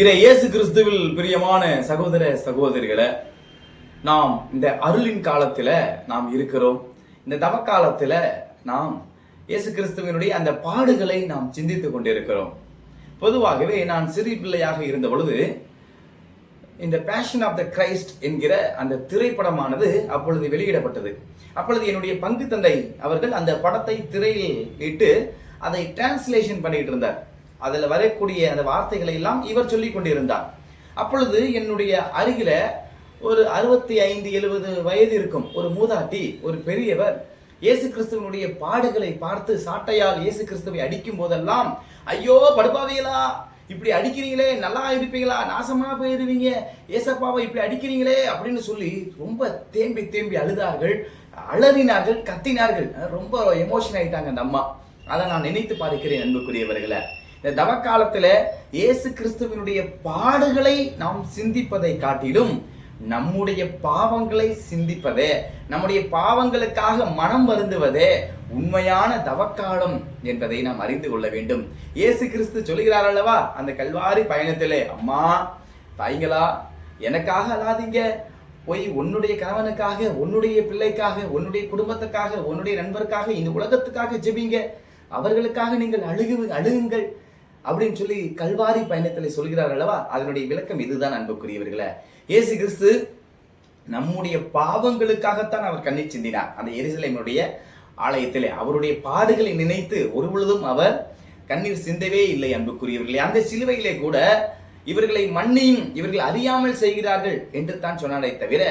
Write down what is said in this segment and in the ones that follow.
இறை இயேசு கிறிஸ்துவில் பிரியமான சகோதர சகோதரிகளை நாம் இந்த அருளின் காலத்தில் நாம் இருக்கிறோம். இந்த தவ நாம் இயேசு கிறிஸ்துவினுடைய அந்த பாடுகளை நாம் சிந்தித்து கொண்டிருக்கிறோம். பொதுவாகவே நான் சிறு பிள்ளையாக இருந்த பொழுது இந்த பேஷன் ஆஃப் த கிரைஸ்ட் என்கிற அந்த திரைப்படமானது அப்பொழுது வெளியிடப்பட்டது. அப்பொழுது என்னுடைய பங்கு தந்தை அவர்கள் அந்த படத்தை திரையில் இட்டு அதை டிரான்ஸ்லேஷன் பண்ணிட்டு இருந்தார். அதில் வரக்கூடிய அந்த வார்த்தைகளை எல்லாம் இவர் சொல்லி கொண்டிருந்தார். அப்பொழுது என்னுடைய அருகில ஒரு அறுபத்தி ஐந்து எழுபது வயது இருக்கும் ஒரு மூதாட்டி ஒரு பெரியவர் இயேசு கிறிஸ்துவனுடைய பாடுகளை பார்த்து சாட்டையால் இயேசு கிறிஸ்துவை அடிக்கும் போதெல்லாம் ஐயோ படுபாவீங்களா இப்படி அடிக்கிறீங்களே நல்லா இருப்பீங்களா நாசமா போயிருவீங்க ஏசப்பாவை இப்படி அடிக்கிறீங்களே அப்படின்னு சொல்லி ரொம்ப தேம்பி தேம்பி அழுதார்கள். அலறினார்கள் கத்தினார்கள். ரொம்ப எமோஷன் ஆயிட்டாங்க அந்த அம்மா. அதை நான் நினைத்து பார்க்கிறேன் அன்புக்குரியவர்களை. இந்த தவக்காலத்தில் இயேசு கிறிஸ்துவனுடைய பாடுகளை நாம் சிந்திப்பதை காட்டிலும் நம்முடைய பாவங்களை சிந்திப்பதே நம்முடைய பாவங்களுக்காக மனம் வருந்துவதே உண்மையான தவக்காலம் என்பதை நாம் அறிந்து கொள்ள வேண்டும். இயேசு கிறிஸ்து சொல்கிறார் அல்லவா? அந்த கல்வாரி பயணத்திலே அம்மா தாய்களா எனக்காக அழாதீங்க. போய் உன்னுடைய கணவனுக்காக உன்னுடைய பிள்ளைக்காக உன்னுடைய குடும்பத்துக்காக உன்னுடைய நண்பருக்காக இந்த உலகத்துக்காக ஜெபிங்க. அவர்களுக்காக நீங்கள் அழுகு அழுகுங்கள். அப்படின்னு சொல்லி கல்வாரி பயணத்தில் சொல்கிறார் அல்லவா? அதனுடைய விளக்கம் இதுதான் அன்புக்குரியவர்களே. இயேசு கிறிஸ்து நம்முடைய பாவங்களுக்காகத்தான் அவர் கண்ணீர் சிந்தினார். அந்த எருசலேமுடைய ஆலயத்திலே அவருடைய பாடுகளை நினைத்து ஒரு பொழுதும் அவர் கண்ணீர் சிந்தவே இல்லை அன்புக்குரியவர்களே. அந்த சிலுவையிலே கூட இவர்களை மன்னியும் இவர்கள் அறியாமல் செய்கிறார்கள் என்று தான் சொன்னாரே தவிர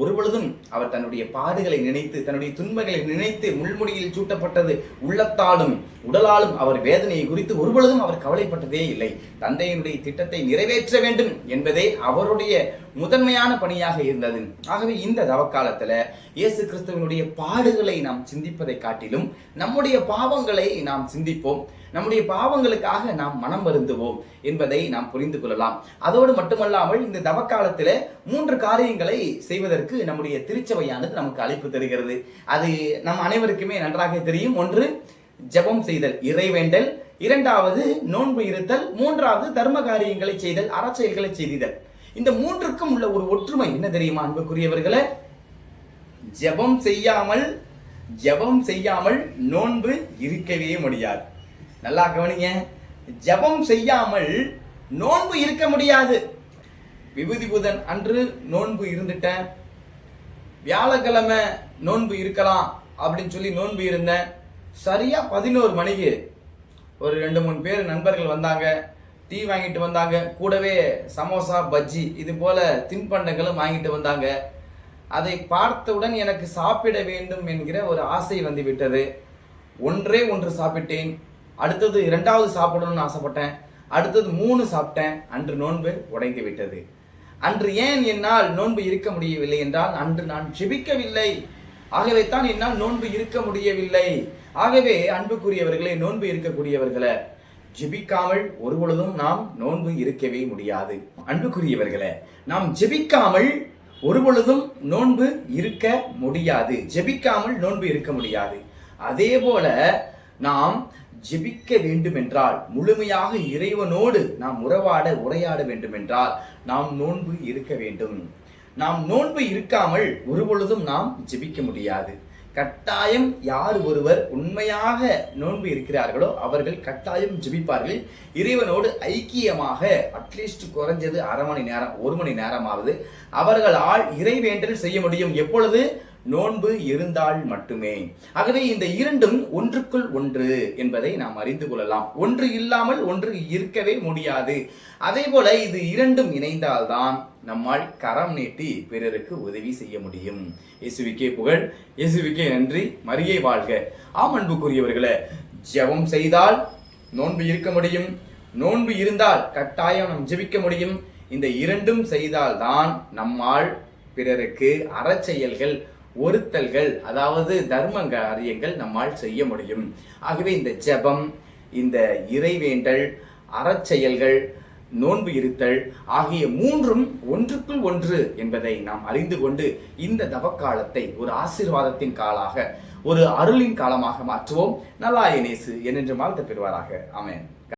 ஒருபொழுதும் அவர் தன்னுடைய பாடுகளை நினைத்து தன்னுடைய துன்பங்களை நினைத்து முள்முடியில் சூட்டப்பட்டது உள்ளத்தாலும் உடலாலும் அவர் வேதனையை குறித்து ஒருபொழுதும் அவர் கவலைப்பட்டதே இல்லை. தந்தையினுடைய திட்டத்தை நிறைவேற்ற வேண்டும் என்பதே அவருடைய முதன்மையான பணியாக இருந்தது. ஆகவே இந்த தவக்காலத்தில் இயேசு கிறிஸ்துவனுடைய பாடுகளை நாம் சிந்திப்பதை காட்டிலும் நம்முடைய பாவங்களை நாம் சிந்திப்போம். நம்முடைய பாவங்களுக்காக நாம் மனம் வருந்துவோம் என்பதை நாம் புரிந்து கொள்ளலாம். அதோடு மட்டுமல்லாமல் இந்த தவக்காலத்தில் மூன்று காரியங்களை செய்வதற்கு செய்வதற்கு நம்முடைய திருச்சபையானது நமக்கு அழைப்பு தருகிறது. அது நம் அனைவருக்குமே நன்றாக தெரியும். ஒன்று ஜபம் செய்தல் இறைவேண்டல். இரண்டாவது நோன்பு இருத்தல். மூன்றாவது தர்ம காரியங்களை செய்தல் அறச்செயல்களை செய்தல் இந்த மூன்றுக்கும் உள்ள ஒரு ஒற்றுமை என்ன தெரியுமா அன்புக்குரியவர்களே? ஜபம் செய்யாமல் ஜபம் செய்யாமல் நோன்பு இருக்கவே முடியாது. நல்லா கவனிங்க. ஜபம் செய்யாமல் நோன்பு இருக்க முடியாது. விபூதி புதன் அன்று நோன்பு இருந்துட்டேன். வியாழக்கிழமை நோன்பு இருக்கலாம் அப்படின்னு சொல்லி நோன்பு இருந்தேன் சரியாக பதினோரு மணிக்கு ஒரு ரெண்டு மூணு பேர் நண்பர்கள் வந்தாங்க. டீ வாங்கிட்டு வந்தாங்க. கூடவே சமோசா பஜ்ஜி இது போல் தின்பண்டங்களும் வாங்கிட்டு வந்தாங்க. அதை பார்த்தவுடன் எனக்கு சாப்பிட வேண்டும் என்கிற ஒரு ஆசை வந்து விட்டது ஒன்றே ஒன்று சாப்பிட்டேன். அடுத்தது இரண்டாவது சாப்பிடணும்னு ஆசைப்பட்டேன். அடுத்தது மூணு சாப்பிட்டேன். அன்று நோன்பு உடைந்து விட்டது அன்று ஏன் என்னால் நோன்பு இருக்க முடியவில்லை என்றால் அன்று நான் ஜெபிக்கவில்லை. ஆகவே தான் என்னால் நோன்பு இருக்க முடியவில்லை. ஆகவே அன்புக்குரியவர்களே நோன்பு இருக்கக்கூடியவர்களே ஜெபிக்காமல் ஒரு பொழுதும் நாம் நோன்பு இருக்கவே முடியாது. அன்புக்குரியவர்களே நாம் ஜெபிக்காமல் ஒரு பொழுதும் நோன்பு இருக்க முடியாது. ஜெபிக்காமல் நோன்பு இருக்க முடியாது. அதே போல நாம் ஜெபிக்க வேண்டுமென்றால் முழுமையாக இறைவனோடு நாம் உறவாட உரையாட வேண்டுமென்றால் நாம் நோன்பு இருக்க வேண்டும். நாம் நோன்பு இருக்காமல் ஒரு பொழுதும் நாம் ஜெபிக்க முடியாது. கட்டாயம் யார் ஒருவர் உண்மையாக நோன்பு இருக்கிறார்களோ அவர்கள் கட்டாயம் ஜெபிப்பார்கள். இறைவனோடு ஐக்கியமாக அட்லீஸ்ட் குறைஞ்சது அரை மணி நேரம் ஒரு மணி நேரமாவது அவர்களால் இறைவேண்டல் செய்ய முடியும். எப்பொழுது? நோன்பு இருந்தால் மட்டுமே. ஆகவே இந்த இரண்டும் ஒன்றுக்குள் ஒன்று என்பதை நாம் அறிந்து கொள்ளலாம். ஒன்று இல்லாமல் ஒன்று இருக்கவே முடியாது. அதே போல இது இரண்டும் இணைந்தால்தான் நம்மால் கரம் நீட்டி பிறருக்கு உதவி செய்ய முடியும். இயேசுவிக்கே புகழ் இயேசுவிக்கே நன்றி மரியை வாழ்க. ஆம் அன்புக்குரியவர்களே ஜெபம் செய்தால் நோன்பு இருக்க முடியும். நோன்பு இருந்தால் கட்டாயம் நாம் ஜெபிக்க முடியும். இந்த இரண்டும் செய்தால்தான் நம்மால் பிறருக்கு அறச்செயல்கள் ஒருத்தல்கள் அதாவது தர்ம காரியங்கள் நம்மால் செய்ய முடியும். ஆகவே இந்த ஜெபம் இந்த இறைவேண்டல் அறச்செயல்கள் நோன்பு இருத்தல் ஆகிய மூன்றும் ஒன்றுக்குள் ஒன்று என்பதை நாம் அறிந்து கொண்டு இந்த தவக்காலத்தை ஒரு ஆசீர்வாதத்தின் காலாக ஒரு அருளின் காலமாக மாற்றுவோம். நல்லாயனேசு என்னென்று வாழ்த்து பெறுவாராக. அமேன்